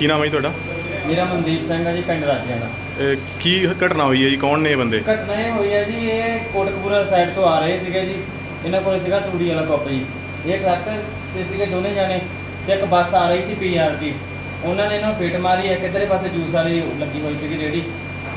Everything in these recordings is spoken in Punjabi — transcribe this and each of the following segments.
ਕੀ ਨਾਮ ਹੈ ਜੀ ਤੁਹਾਡਾ? ਮੇਰਾ ਮਨਦੀਪ ਸਿੰਘ ਹੈ ਜੀ ਪਿੰਡ ਰਾਜਿਆਂ ਦਾ। ਕੀ ਘਟਨਾ ਹੋਈ ਹੈ ਜੀ? ਕੌਣ ਨੇ ਇਹ ਬੰਦੇ? ਘਟਨਾ ਇਹ ਹੋਈ ਹੈ ਜੀ ਇਹ ਕੋਟਕਪੂਰਾ ਸਾਈਡ ਤੋਂ ਆ ਰਹੇ ਸੀਗੇ ਜੀ। ਇਹਨਾਂ ਕੋਲ ਸੀਗਾ ਟੂੜੀ ਵਾਲਾ ਕੱਪ ਜੀ ਇਹ ਟਰੈਕਟਰ ਤੇ ਸੀਗੇ ਦੋਨੇ ਜਾਣੇ ਤੇ ਇੱਕ ਬੱਸ ਆ ਰਹੀ ਸੀ ਪੀਆਰਟੀ ਉਹਨਾਂ ਨੇ ਇਹਨਾਂ ਨੂੰ ਫੇਟ ਮਾਰੀ ਹੈ ਕਿਧਰੇ ਪਾਸੇ ਜੂਸ ਵਾਲੀ ਲੱਗੀ ਹੋਈ ਸੀਗੀ ਰੇੜੀ।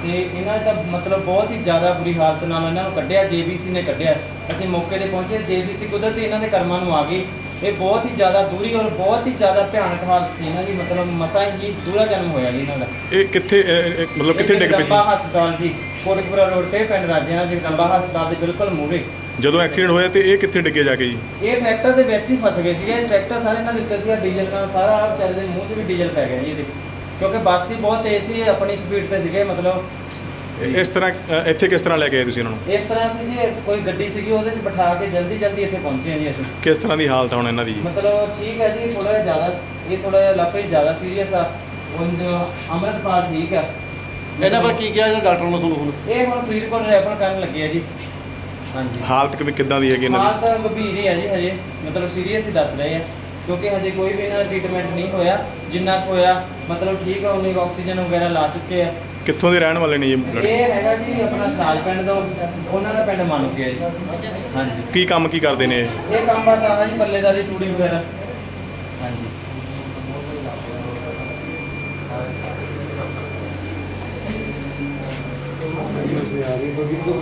ਤੇ ਇਹਨਾਂ ਦਾ ਮਤਲਬ ਬਹੁਤ ਹੀ ਜ਼ਿਆਦਾ ਬੁਰੀ ਹਾਲਤ ਨਾਲ ਇਹਨਾਂ ਨੂੰ ਕੱਢਿਆ ਜੇਬੀਸੀ ਨੇ ਕੱਢਿਆ। ਅਸੀਂ ਮੌਕੇ ਤੇ ਪਹੁੰਚੇ ਜੇਬੀਸੀ ਕੁਦਰਤੀ ਇਹਨਾਂ ਦੇ ਕਰਮਾਂ ਨੂੰ ਆ ਗਈ। ਇਹ ਬਹੁਤ ਹੀ ਜ਼ਿਆਦਾ ਦੂਰੀ ਔਰ ਬਹੁਤ ਹੀ ਜ਼ਿਆਦਾ ਭਿਆਨਕ ਹਾਲਤ ਸੀ ਇਹਨਾਂ ਦੀ ਮਤਲਬ ਮਸਾ ਹੀ ਦੂਰਾ ਜਨਮ ਹੋਇਆ ਜੀ ਇਹਨਾਂ ਦਾ। ਇਹ ਕਿੱਥੇ ਇਹ- ਇਹ ਮਤਲਬ ਕਿੱਥੇ ਇਹ ਡਿੱਗ ਪਈ ਸੀ? ਜਗਦੰਬਾ ਹਸਪਤਾਲ ਜੀ ਕੋਟਕਪੁਰਾ ਰੋਡ ਤੇ ਪਿੰਡ ਰਾਜਿਆਂ ਜਗਦੰਬਾ ਹਸਪਤਾਲ ਦੇ ਬਿਲਕੁਲ ਮੂਹਰੇ। ਜਦੋਂ ਐਕਸੀਡੈਂਟ ਹੋਇਆ ਤੇ ਇਹ ਕਿੱਥੇ ਡਿੱਗੇ ਜਾ ਕੇ ਜੀ? ਇਹ ਟਰੈਕਟਰ ਦੇ ਵਿੱਚ ਹੀ ਫਸ ਗਏ ਸੀਗੇ ਟਰੈਕਟਰ ਸਾਰੇ ਇਹਨਾਂ ਦੇ ਸੀਗਾ ਡੀਜ਼ਲ ਨਾਲ ਸਾਰਾ ਵਿਚਾਰੇ ਦੇ ਮੂੰਹ 'ਚ ਵੀ ਡੀਜ਼ਲ ਪੈ ਗਿਆ ਜੀ ਇਹਦੇ। ਕਿਉਂਕਿ ਬੱਸ ਹੀ ਬਹੁਤ ਤੇਜ਼ ਸੀ ਆਪਣੀ ਸਪੀਡ ਤੇ ਸੀਗੇ ਮਤਲਬ ਇਹ- ਇਸ ਤਰ੍ਹਾਂ ਅ, ਇੱਥੇ ਕਿਸ ਤਰ੍ਹਾਂ ਲੈ ਕੇ ਆਏ ਤੁਸੀਂ ਇਹਨਾਂ ਨੂੰ? ਇਸ ਤਰ੍ਹਾਂ ਸੀ ਜੀ ਕੋਈ ਗੱਡੀ ਸੀਗੀ ਉਹਦੇ 'ਚ ਬਿਠਾ ਕੇ ਜਲਦੀ ਜਲਦੀ ਇੱਥੇ ਪਹੁੰਚੇ ਜੀ ਅਸੀਂ। ਕਿਸ ਤਰ੍ਹਾਂ ਦੀ ਹਾਲਤ ਆ ਹੁਣ ਇਹਨਾਂ ਦੀ? ਜੀ ਮਤਲਬ ਠੀਕ ਹੈ ਜੀ ਥੋੜਾ ਜਿਹਾ ਜ਼ਿਆਦਾ ਇਹ ਥੋੜਾ ਜਿਹਾ ਲੱਪੇ ਜ਼ਿਆਦਾ ਸੀਰੀਅਸ ਆ। ਉਂਝ ਅੰਮ੍ਰਿਤਪਾਲ ਠੀਕ ਆ। ਇਹਨਾਂ ਪਰ ਕੀ ਕਿਹਾ ਇਹਦਾ ਡਾਕਟਰ ਨੂੰ ਤੁਹਾਨੂੰ ਹੁਣ? ਇਹ ਹੁਣ ਫਰੀਦਕੋਟ ਰੈਫਰ ਕਰਨ ਲੱਗੇ ਆ ਜੀ। ਹਾਂਜੀ। ਹਾਲਤ ਕਿ ਕਿੱਦਾਂ ਦੀ ਹੈਗੀ ਇਹਨਾਂ ਹਾਲ ਤਾਂ ਗੰਭੀਰ ਹੀ ਹੈ ਜੀ ਹਜੇ। ਮਤਲਬ ਸੀਰੀਅਸ ਹੀ ਦੱਸ ਰਹੇ ਆ। ਕਿਉਂਕਿ ਹਜੇ ਕੋਈ ਵੀ ਇਹਨਾਂ ਦਾ ਟ੍ਰੀਟਮੈਂਟ ਨਹੀਂ ਹੋਇਆ ਜਿੰਨਾ ਕੁ ਹੋਇਆ ਮਤਲਬ ਠੀਕ ਆ ਉਨੀ ਆਕਸੀਜਨ ਵਗੈਰਾ ਲਾ ਚੁੱਕੇ ਆ। ਦੀ ਕਿੱਥੋਂ ਦੇ ਰਹਿਣ ਵਾਲੇ ਨੇ ਜੀ ਲੜਕੇ? ਇਹ ਹੈਗਾ ਜੀ ਆਪਣਾ ਖਾਲ ਪਿੰਡ ਤੋਂ ਉਹਨਾਂ ਦਾ ਪਿੰਡ ਮਾਨੂਕੇ ਹੈ ਜੀ। ਹਾਂਜੀ। ਕੀ ਕੰਮ ਕੀ ਕਰਦੇ ਨੇ ਇਹ? ਇਹ ਕੰਮ ਬਸ ਆਹ ਜੀ ਪੱਲੇਦਾਰੀ ਟੂੜੀ ਵਗੈਰਾ। ਹਾਂਜੀ। ਆ ਰਹੀ ਬਗੀ ਤੋਂ